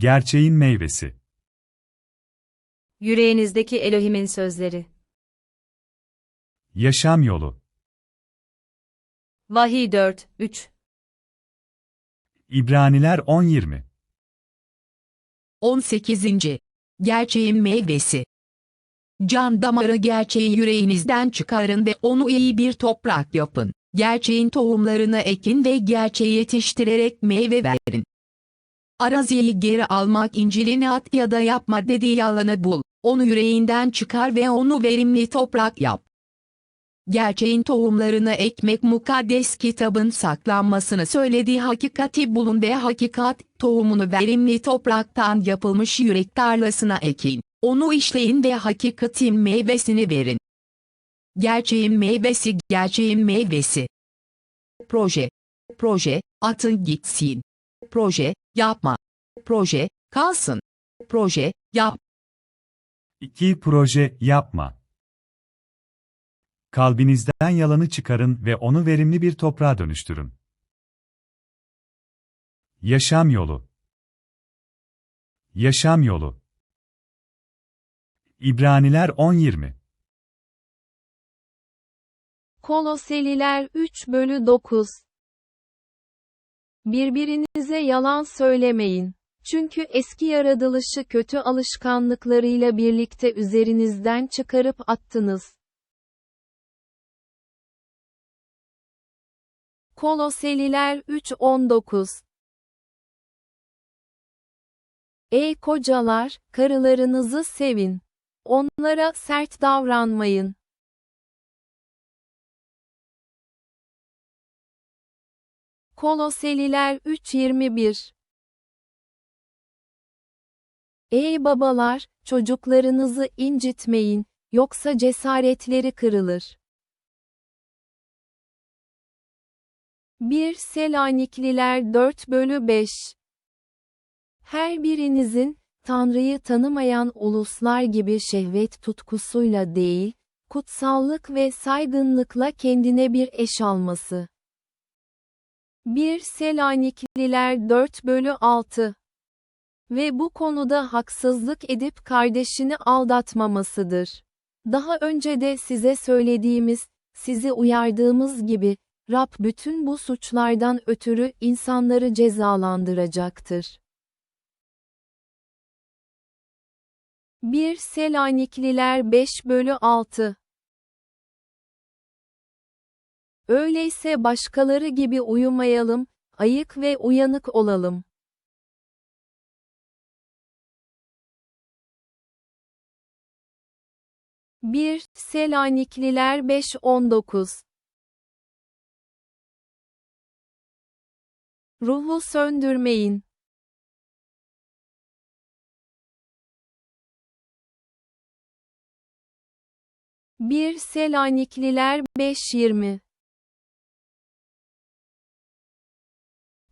Gerçeğin meyvesi. Yüreğinizdeki Elohim'in sözleri. Yaşam yolu. Vahiy 4, 3. İbraniler 10-20. 18. Gerçeğin meyvesi. Can damarı gerçeği yüreğinizden çıkarın ve onu iyi bir toprak yapın. Gerçeğin tohumlarını ekin ve gerçeği yetiştirerek meyve verin. Araziyi geri almak İncil'ini at ya da yapma dediği yalanı bul. Onu yüreğinden çıkar ve onu verimli toprak yap. Gerçeğin tohumlarını ekmek mukaddes kitabın saklanmasını söylediği hakikati bulun ve hakikat tohumunu verimli topraktan yapılmış yürek tarlasına ekin. Onu işleyin ve hakikatin meyvesini verin. Gerçeğin meyvesi, gerçeğin meyvesi. Proje. Proje, atın gitsin. Proje, yapma. Proje, kalsın. Proje, yap. 2. Proje yapma. Kalbinizden yalanı çıkarın ve onu verimli bir toprağa dönüştürün. Yaşam yolu. Yaşam yolu. İbraniler 10-20. Koloseliler 3 bölü 9 Birbirinize yalan söylemeyin. Çünkü eski yaratılışı kötü alışkanlıklarıyla birlikte üzerinizden çıkarıp attınız. Koloseliler 3:19 Ey kocalar, karılarınızı sevin. Onlara sert davranmayın. Koloseliler 3:21 Ey babalar, çocuklarınızı incitmeyin, yoksa cesaretleri kırılır. 1 Selanikliler 4 bölü 5 Her birinizin, Tanrı'yı tanımayan uluslar gibi şehvet tutkusuyla değil, kutsallık ve saygınlıkla kendine bir eş alması. 1 Selanikliler 4 bölü 6 Ve bu konuda haksızlık edip kardeşini aldatmamasıdır. Daha önce de size söylediğimiz, sizi uyardığımız gibi, Rab bütün bu suçlardan ötürü insanları cezalandıracaktır. 1 Selanikliler 5 bölü 6 Öyleyse başkaları gibi uyumayalım, ayık ve uyanık olalım. Bir Selanikliler 5-19 Ruhu söndürmeyin. Bir Selanikliler 5-20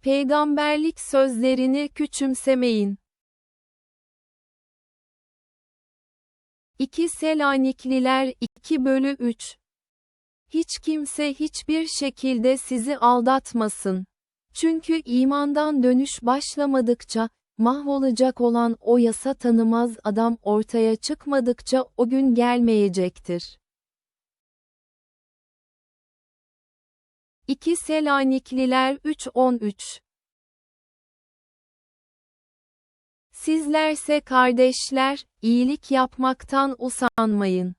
Peygamberlik sözlerini küçümsemeyin. 2 Selanikliler 2 bölü 3 Hiç kimse hiçbir şekilde sizi aldatmasın. Çünkü imandan dönüş başlamadıkça, mahvolacak olan o yasa tanımaz adam ortaya çıkmadıkça o gün gelmeyecektir. 2 Selanikliler 3:13 Sizlerse kardeşler, iyilik yapmaktan usanmayın.